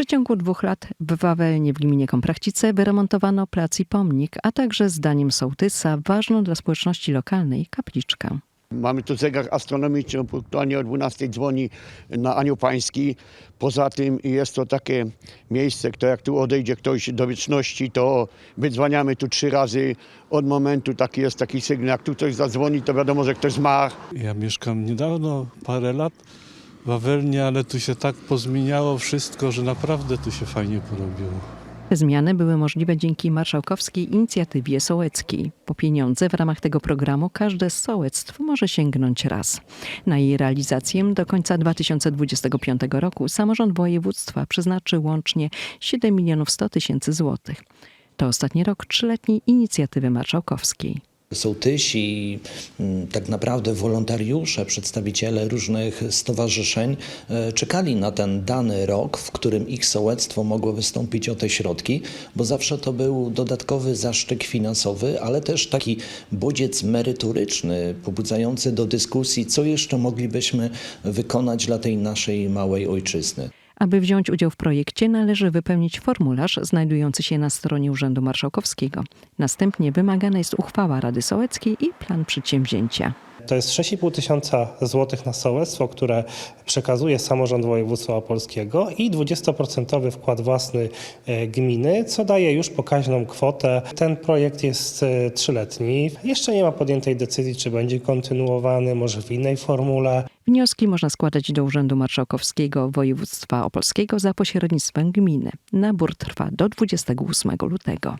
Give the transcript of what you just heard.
przeciągu dwóch lat w Wawelnie w gminie Komprachcice wyremontowano plac i pomnik, a także zdaniem sołtysa ważną dla społeczności lokalnej kapliczkę. Mamy tu zegar astronomiczny, punktualnie o 12 dzwoni na Anioł Pański. Poza tym jest to takie miejsce, które jak tu odejdzie ktoś do wieczności, to wydzwaniamy tu trzy razy od momentu, taki jest taki sygnał. Jak tu ktoś zadzwoni, to wiadomo, że ktoś zmarł. Ja mieszkam niedawno, parę lat Wawelnie, ale tu się tak pozmieniało wszystko, że naprawdę tu się fajnie porobiło. Zmiany były możliwe dzięki marszałkowskiej inicjatywie sołeckiej. Po pieniądze w ramach tego programu każde z sołectw może sięgnąć raz. Na jej realizację do końca 2025 roku samorząd województwa przeznaczy łącznie 7 milionów 100 tysięcy złotych. To ostatni rok trzyletniej inicjatywy marszałkowskiej. Sołtysi, mm, tak naprawdę wolontariusze, przedstawiciele różnych stowarzyszeń e, czekali na ten dany rok, w którym ich sołectwo mogło wystąpić o te środki, bo zawsze to był dodatkowy zaszczyt finansowy, ale też taki bodziec merytoryczny, pobudzający do dyskusji, co jeszcze moglibyśmy wykonać dla tej naszej małej ojczyzny. Aby wziąć udział w projekcie, należy wypełnić formularz znajdujący się na stronie Urzędu Marszałkowskiego. Następnie wymagana jest uchwała Rady Sołeckiej i plan przedsięwzięcia. To jest 6,5 tysiąca złotych na sołectwo, które przekazuje samorząd województwa opolskiego i 20% wkład własny e, gminy, co daje już pokaźną kwotę. Ten projekt jest e, trzyletni. Jeszcze nie ma podjętej decyzji, czy będzie kontynuowany, może w innej formule. Wnioski można składać do Urzędu Marszałkowskiego Województwa Opolskiego za pośrednictwem gminy. Nabór trwa do 28 lutego.